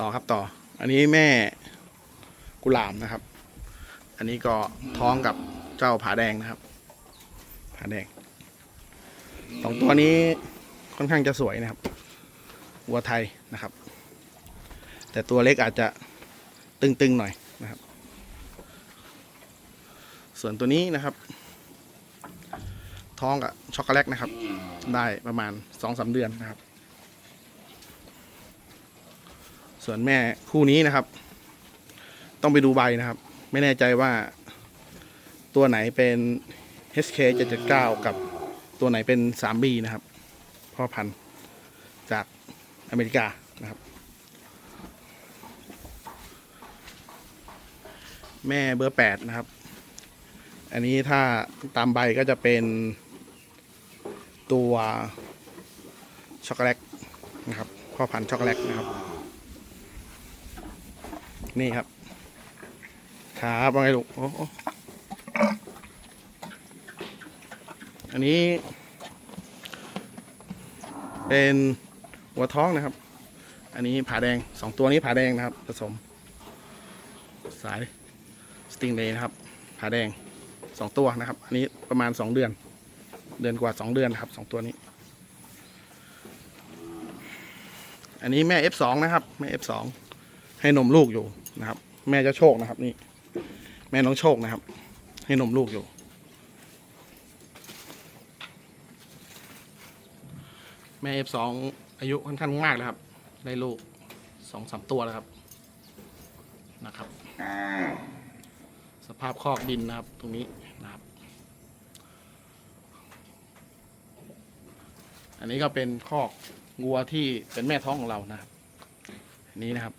ต่อครับต่อ อันนี้แม่กุหลาบนะครับ อันนี้ก็ท้องกับเจ้าผาแดงนะครับ ผาแดงสองตัวนี้ค่อนข้างจะสวยนะครับ วัวไทยนะครับ แต่ตัวเล็กอาจจะตึงๆหน่อยนะครับ ส่วนตัวนี้นะครับ ท้องกับช็อกโกแลตนะครับ ได้ประมาณสองสาเดือนนะครับ ส่วนแม่คู่นี้นะครับ ต้องไปดูใบนะครับ ไม่แน่ใจว่าตัวไหนเป็น HK 779 กับตัวไหนเป็น 3B นะครับ พ่อพันธุ์จากอเมริกานะครับ แม่เบอร์ 8 นะครับ อันนี้ถ้าตามใบก็จะเป็นตัวช็อกโกแลตนะครับ พ่อพันธุ์ช็อกโกแลตนะครับ นี่ครับ ครับว่าไงลูกโอ้โอ้อันนี้ เป็นหัวท้องนะครับ อันนี้ผาแดงสองตัวนี้ผาแดงนะครับ ผสม สายสติงเลย์นะครับผาแดงสองตัวนะครับ อันนี้ประมาณสองเดือน เดือนกว่าสองเดือนนะครับสองตัวนี้ อันนี้แม่ F2 นะครับ แม่ F2 ให้นมลูกอยู่นะครับ แม่เจะโชคนะครับนี่ แม่น้องโชคนะครับ ให้นมลูกอยู่ แม่ F2 อายุค่อนข้างมากแล้วครับ ได้ลูกสองสามตัวแล้วครับนะครับ สภาพคอกดินนะครับ ตรงนี้นะครับ อันนี้ก็เป็นคอกวัวที่เป็นแม่ท้องของเรานะครับอันนี้นะครับ